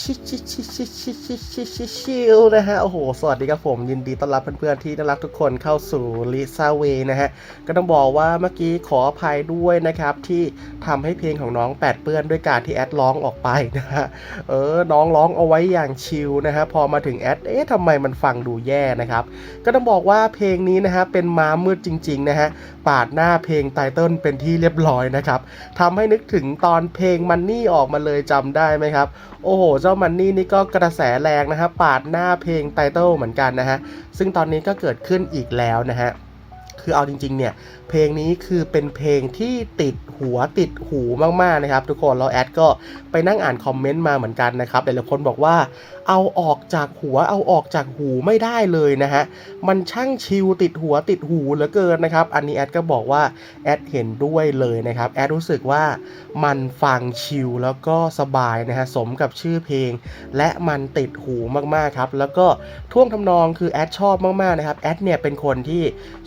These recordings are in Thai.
ชิชิชิชิชิชิชิชิชิลนะฮะ โอ้โห สวัสดีครับผม ยินดีต้อนรับเพื่อนๆที่น่ารักทุกคนเข้าสู่ลิซ่าเวนะฮะ ก็ต้องบอกว่าเมื่อกี้ขออภัยด้วยนะครับ ที่ทำให้เพลงของน้องแปดเปื้อนด้วยการที่แอดร้องออกไปนะฮะ เออ น้องร้องเอาไว้อย่างชิลนะฮะ พอมาถึงแอด เอ๊ะทำไมมันฟังดูแย่นะครับ ก็ต้องบอกว่าเพลงนี้นะฮะ เป็นม้ามืดจริง ๆ นะฮะ ปาดหน้าเพลงไตเติ้ลเป็นที่เรียบร้อยนะครับทำให้นึกถึงตอนเพลงมันนี่ออกมาเลยจำได้ไหมครับ โอ้โหเจ้ามันนี่นี่ก็กระแสแรงนะฮะปาดหน้าเพลงไตเติลเหมือนกันนะฮะ ซึ่งตอนนี้ก็เกิดขึ้นอีกแล้วนะฮะ คือเอาจริง ๆ เนี่ย เพลงนี้คือเป็นเพลงที่ติดหัวติดหูมาก ๆ นะครับ ทุกคนเราแอดก็ไปนั่งอ่านคอมเมนต์มาเหมือนกันนะครับหลายๆคนบอกว่า เอาออกจากหัวเอาออกจากหูไม่ได้เลยนะฮะ มันช่างชิลติดหัวติดหูเหลือเกินนะครับ อันนี้แอดก็บอกว่าแอดเห็นด้วยเลยนะครับ แอดรู้สึกว่ามันฟังชิลแล้วก็สบายนะฮะ สมกับชื่อเพลง และมันติดหูมากๆครับ แล้วก็ท่วงทำนองคือแอดชอบมากๆนะครับ แอดเนี่ยเป็นคนที่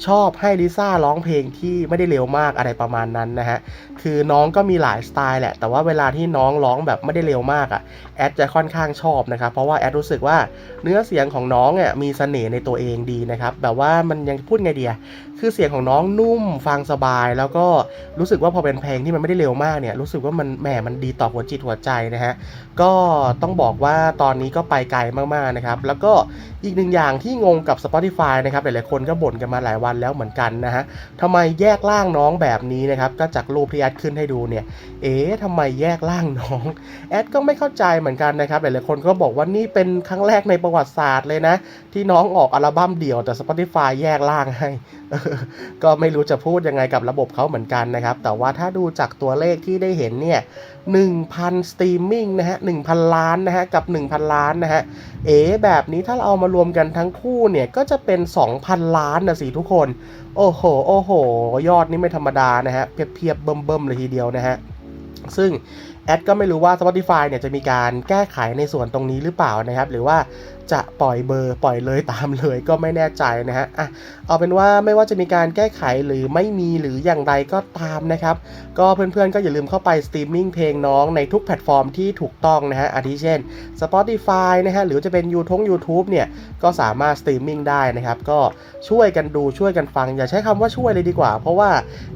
ชอบให้ลิซ่าร้องเพลงที่ไม่ได้เร็วมากอะไรประมาณนั้นนะฮะ คือน้องก็มีหลายสไตล์แหละ แต่ว่าเวลาที่น้องร้องแบบไม่ได้เร็วมากอะ่ะ แอดจะค่อนข้างชอบนะครับ เพราะว่าแอดรู้สึกว่าเนื้อเสียงของน้องอะมีเสน่ห์ในตัวเองดีนะครับแบบว่ามันยังพูดไงเดียคือเสียงของน้องนุ่มฟังสบาย แล้วก็รู้สึกว่าพอเป็นเพลงที่มันไม่ได้เร็วมากเนี่ยรู้สึกว่ามันแหมมันดีต่อหัวจิตหัวใจนะฮะก็ต้องบอกว่าตอนนี้ก็ไปไกลมากๆนะครับแล้วก็อีกหนึ่งอย่างที่งงกับ Spotify นะครับหลายๆคนก็บ่นกันมาหลายวันแล้วเหมือนกันนะฮะทำไมแยกล่างน้องแบบนี้นะครับก็จากรูปที่แอดขึ้นให้ดูเนี่ยเอ๊ะทำไมแยกล่างน้องแอดก็ไม่เข้าใจเหมือนกันนะครับหลายๆคนก็บอกว่านี่เป็นครั้งแรกในประวัติศาสตร์เลยนะ ที่น้องออกอัลบั้มเดี่ยวแต่ Spotify แยกล่างให้ ก็ไม่รู้จะพูดยังไงกับระบบเขาเหมือนกันนะครับ แต่ว่าถ้าดูจากตัวเลขที่ได้เห็นเนี่ย1,000 สตรีมมิ่งนะฮะ 1,000 ล้านนะฮะ กับ 1,000 ล้านนะฮะ เอ๋แบบนี้ถ้าเราเอามารวมกันทั้งคู่เนี่ย ก็จะเป็น 2,000 ล้านนะสิทุกคน โอ้โห โอ้โห ยอดนี่ไม่ธรรมดานะฮะ เพียบๆเบิ่มๆเลยทีเดียวนะฮะ ซึ่ง แอดก็ไม่รู้ว่า Spotify เนี่ยจะมีการแก้ไขในส่วนตรงนี้หรือเปล่านะครับ หรือว่า จะปล่อยเบอร์ปล่อยเลยตามเลยก็ไม่แน่ใจนะฮะอะเอาเป็นว่าไม่ว่าจะมีการแก้ไขหรือไม่มีหรืออย่างไรก็ตามนะครับ ก็เพื่อนๆก็อย่าลืมเข้าไปสตรีมมิ่งเพลงน้องในทุกแพลตฟอร์มที่ถูกต้องนะฮะอาทิเช่น Spotify นะฮะหรือจะเป็น YouTube YouTube เนี่ยก็สามารถสตรีมมิ่งได้นะครับ ก็ช่วยกันดูช่วยกันฟัง อย่าใช้คำว่าช่วยเลยดีกว่า เพราะว่า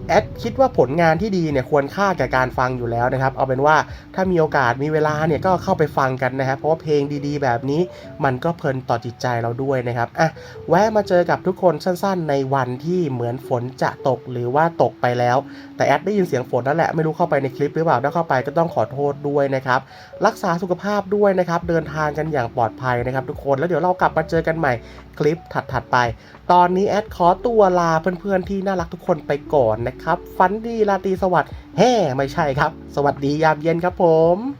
แอดคิดว่าผลงานที่ดีเนี่ยควรค่าแก่การฟังอยู่แล้วนะครับ เอาเป็นว่าถ้ามีโอกาสมีเวลาเนี่ยก็เข้าไปฟังกันนะครับเพราะว่าเพลงดีๆ แบบนี้มันก็เพลินต่อจิตใจเราด้วยนะครับอะแวะมาเจอกับทุกคนสั้นๆ ในวันที่เหมือนฝนจะตกหรือว่าตกไปแล้ว แต่แอดได้ยินเสียงฝนนั่นแหละไม่รู้เข้าไปในคลิปหรือเปล่าถ้าเข้าไปก็ต้องขอโทษด้วยนะครับรักษาสุขภาพด้วยนะครับเดินทางกันอย่างปลอดภัยนะครับ ทุกคนแล้วเดี๋ยวเรากลับมาเจอกันใหม่คลิปถัดๆไป ตอนนี้แอดขอตัวลาเพื่อนๆที่น่ารักทุกคนไปก่อนนะครับฟันดีราตรีสวัสดิ์แฮ่ไม่ใช่ครับ สวัสดียามเย็นครับผม